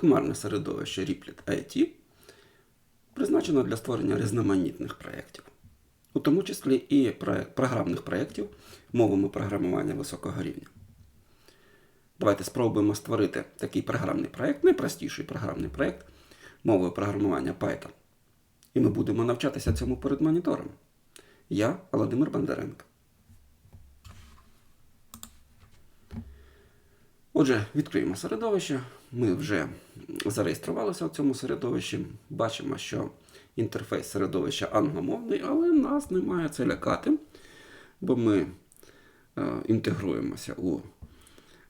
хмарне середовище Replit IT призначено для створення різноманітних проєктів, у тому числі і програмних проєктів мовами програмування високого рівня. Давайте спробуємо створити такий програмний проєкт, найпростіший програмний проєкт мовою програмування Python. І ми будемо навчатися цьому перед монітором. Я Володимир Бондаренко. Отже, відкриємо середовище. Ми вже зареєструвалися в цьому середовищі. Бачимо, що інтерфейс середовища англомовний, але нас не має це лякати, бо ми е, інтегруємося у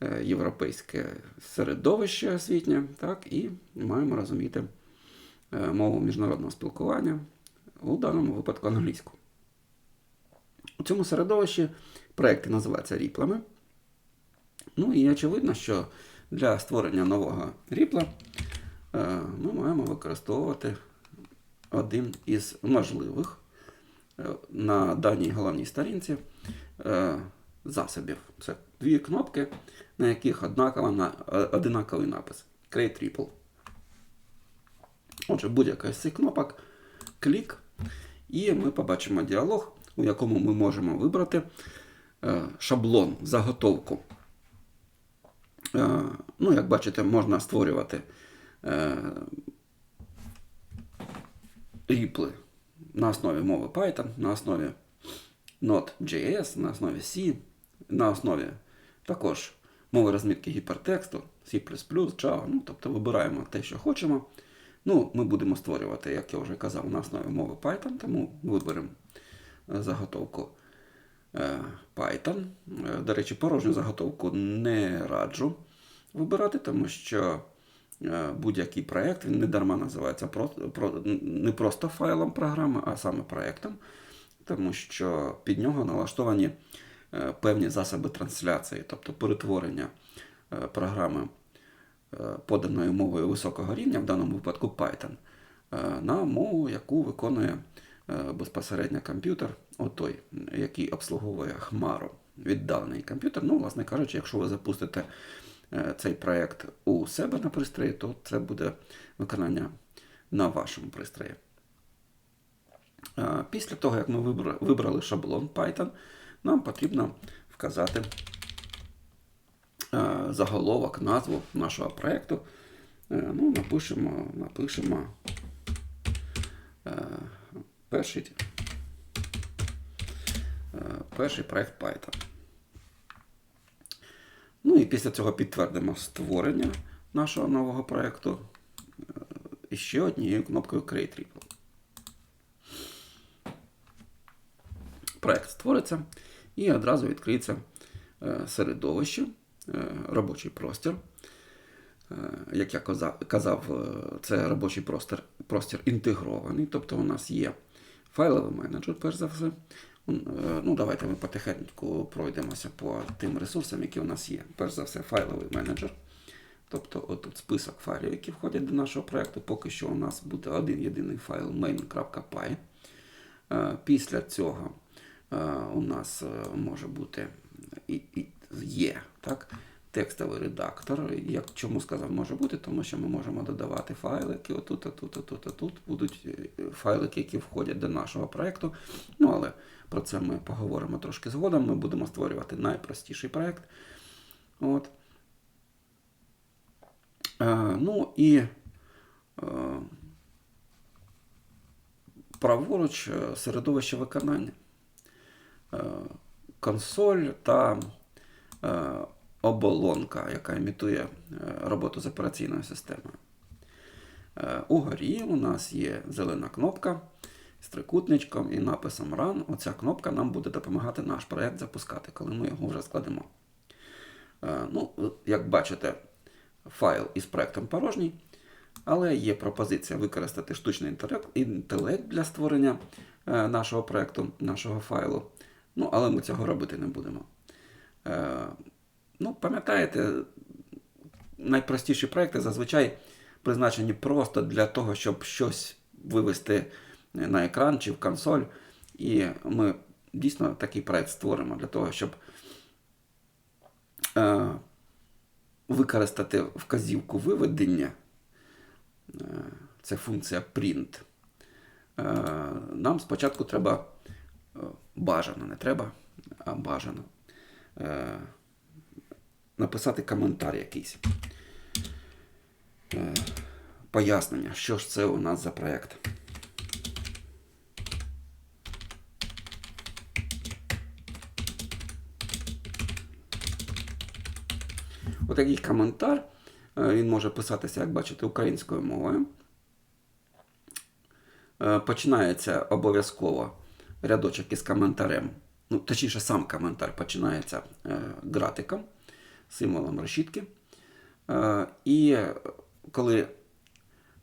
е, європейське середовище освітнє, так, і маємо розуміти е, мову міжнародного спілкування, у даному випадку англійську. У цьому середовищі проекти називаються ріплами. Ну і очевидно, що для створення нового ріпла е, ми маємо використовувати один із можливих е, на даній головній сторінці е, засобів. Це дві кнопки, на яких одинаковий напис Create Ripple. Отже, будь-яка з цих кнопок клік, і ми побачимо діалог, у якому ми можемо вибрати шаблон, заготовку. Ну, як бачите, можна створювати ріпли на основі мови Python, на основі Node.js, на основі C, на основі також мови розмітки гіпертексту, C, Java. Ну, тобто вибираємо те, що хочемо. Ну, Ми будемо створювати, як я вже казав, на основі мови Python, тому виберемо заготовку Python. До речі, порожню заготовку не раджу вибирати, тому що будь-який проєкт, він не дарма називається не просто файлом програми, а саме проєктом, тому що під нього налаштовані певні засоби трансляції, тобто перетворення програми поданої мовою високого рівня, в даному випадку Python, на мову, яку виконує безпосередньо комп'ютер, той, який обслуговує Хмару. Віддалений комп'ютер. Ну, власне кажучи, якщо ви запустите цей проєкт у себе на пристрої, то це буде виконання на вашому пристрої. Після того, як ми вибрали шаблон Python, нам потрібно вказати заголовок, назву нашого проєкту. Ну, Напишемо напишемо перший, перший проєкт Python. Ну і після цього підтвердимо створення нашого нового проєкту і ще однією кнопкою Create Ripple. Проєкт створиться і одразу відкриється середовище, робочий простір. Як я казав, це робочий простір, простір інтегрований, тобто у нас є файловий менеджер, перш за все. Ну, Давайте ми потихеньку пройдемося по тим ресурсам, які у нас є. Перш за все, файловий менеджер. Тобто отут список файлів, які входять до нашого проєкту. Поки що у нас буде один єдиний файл main.py. Після цього у нас може бути і, і є так, текстовий редактор. Як чому сказав, може бути, тому що ми можемо додавати файлики. Отут, отут, отут, отут. Будуть файлики, які входять до нашого проєкту. Ну, але про це ми поговоримо трошки згодом. Ми будемо створювати найпростіший проєкт. От. Е, ну і е, праворуч середовище виконання. Е, консоль та е, оболонка, яка імітує роботу з операційною системою. Е, угорі у нас є зелена кнопка з трикутничком і написом Run. Оця кнопка нам буде допомагати наш проєкт запускати, коли ми його вже складемо. Ну, Як бачите, файл із проєктом порожній, але є пропозиція використати штучний інтелект для створення нашого проєкту, нашого файлу. Ну, Але ми цього робити не будемо. Ну, Пам'ятаєте, найпростіші проєкти зазвичай призначені просто для того, щоб щось вивести на екран чи в консоль. І ми дійсно такий проєкт створимо для того, щоб е, використати вказівку виведення е, це функція print, е, нам спочатку треба е, бажано, не треба, а бажано написати коментар якийсь. Е, Пояснення, що ж це у нас за проєкт. Отакий коментар. е, Він може писатися, як бачите, українською мовою. Е, Починається обов'язково рядочок із коментарем. Ну, точніше, сам коментар починається гратиком, символом решітки. Е, І коли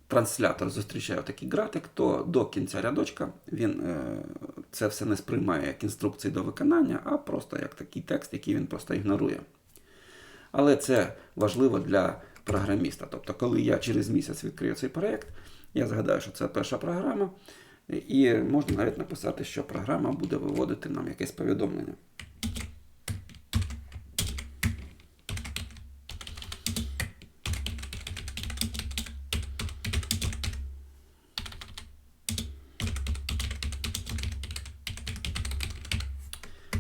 транслятор зустрічає такий гратик, то до кінця рядочка він е, це все не сприймає як інструкції до виконання, а просто як такий текст, який він просто ігнорує. Але це важливо для програміста. Тобто, коли я через місяць відкрию цей проєкт, я згадаю, що це перша програма, і можна навіть написати, що програма буде виводити нам якесь повідомлення.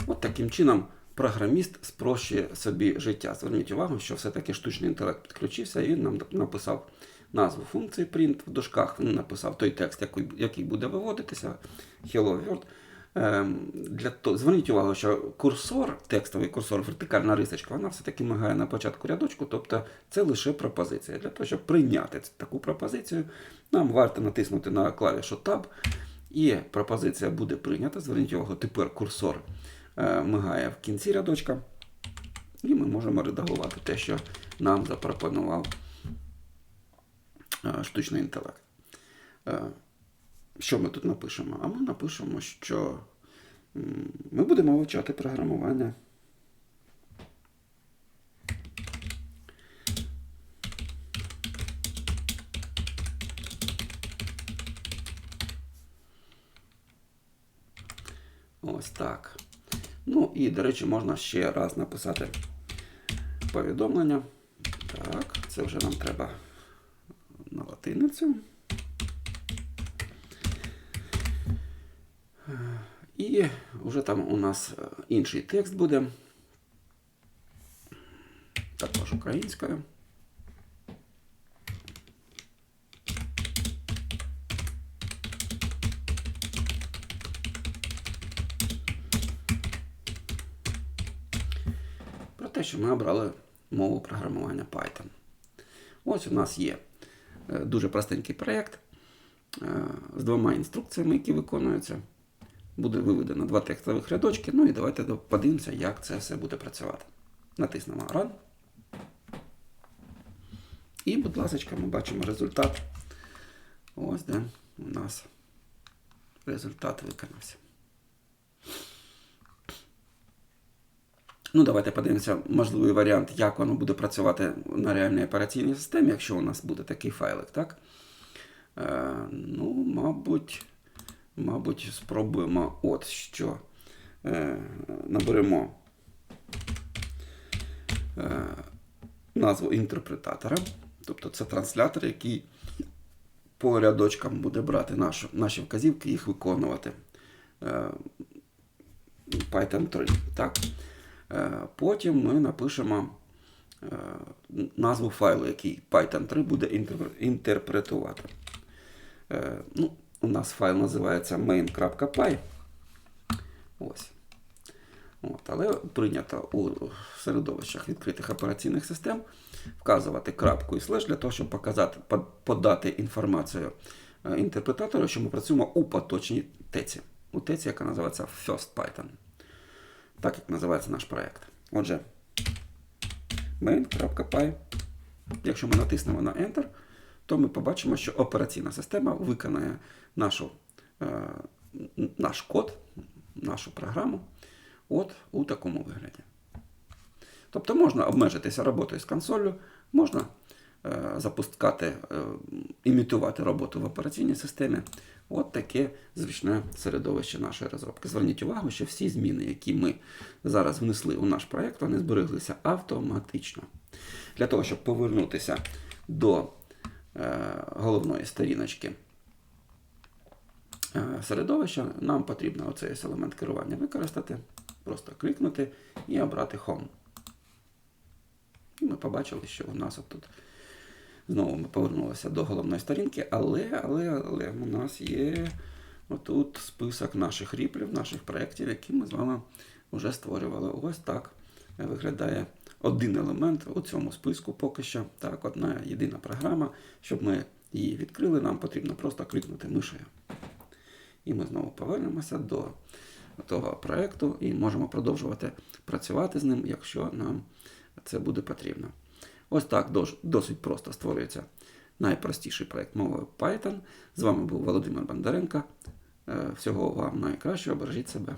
От таким чином програміст спрощує собі життя. Зверніть увагу, що все-таки штучний інтелект підключився, і він нам написав назву функції print в дужках, він написав той текст, який, буде виводитися. Hello World. Ем, для того, зверніть увагу, що курсор, текстовий курсор, вертикальна рисочка, вона все-таки мигає на початку рядочку, тобто це лише пропозиція. Для того, щоб прийняти таку пропозицію, нам варто натиснути на клавішу Tab, і пропозиція буде прийнята. Зверніть увагу, тепер курсор мигає в кінці рядочка, і ми можемо редагувати те, що нам запропонував е, штучний інтелект. Е, що ми тут напишемо? А ми напишемо, що ми будемо вивчати програмування. Ось так. Ну і, до речі, можна ще раз написати повідомлення. Так, це вже нам треба на латиницю. І вже там у нас е, інший текст буде. Також українською. Те, що ми обрали мову програмування Python. Ось у нас є е, дуже простенький проєкт е, з двома інструкціями, які виконуються. Буде виведено два текстових рядочки. Ну і давайте подивимося, як це все буде працювати. Натиснемо Run. І, будь ласка, ми бачимо результат. Ось де у нас результат виконався. Ну, давайте подивимося можливий варіант, як воно буде працювати на реальній операційній системі, якщо у нас буде такий файлик, так? Е, ну, мабуть. Мабуть, спробуємо от що. Е, наберемо е, назву інтерпретатора. Тобто це транслятор, який по рядочкам буде брати нашу, наші вказівки і їх виконувати. Е, Python 3. Так? Е, потім ми напишемо е, назву файлу, який Python 3 буде інтерпретувати. Е, ну, у нас файл називається main.py. Ось. От, але прийнято у середовищах відкритих операційних систем вказувати крапку і слеш для того, щоб показати, подати інформацію інтерпретатору, що ми працюємо у поточній теці. У теці, яка називається First Python. Так як називається наш проєкт. Отже, main.py. Якщо ми натиснемо на Enter, то ми побачимо, що операційна система виконає нашу, е, наш код, нашу програму от у такому вигляді. Тобто можна обмежитися роботою з консолью, можна е, запускати, е, імітувати роботу в операційній системі. От таке зручне середовище нашої розробки. Зверніть увагу, що всі зміни, які ми зараз внесли у наш проєкт, вони збереглися автоматично. Для того, щоб повернутися до е, головної сторіночки е, середовища, нам потрібно оцей елемент керування використати, просто клікнути і обрати Home. І ми побачили, що у нас тут знову ми повернулися до головної сторінки, але, але, але у нас є отут список наших ріплів, наших проєктів, які ми з вами вже створювали. Ось так виглядає один елемент у цьому списку поки що. Так, одна єдина програма. Щоб ми її відкрили, нам потрібно просто клікнути мишею. І ми знову повернемося до того проєкту і можемо продовжувати працювати з ним, якщо нам це буде потрібно. Ось так досить просто створюється найпростіший проєкт мовою Python. З вами був Володимир Бондаренко. Е, Всього вам найкращого, бережіть себе.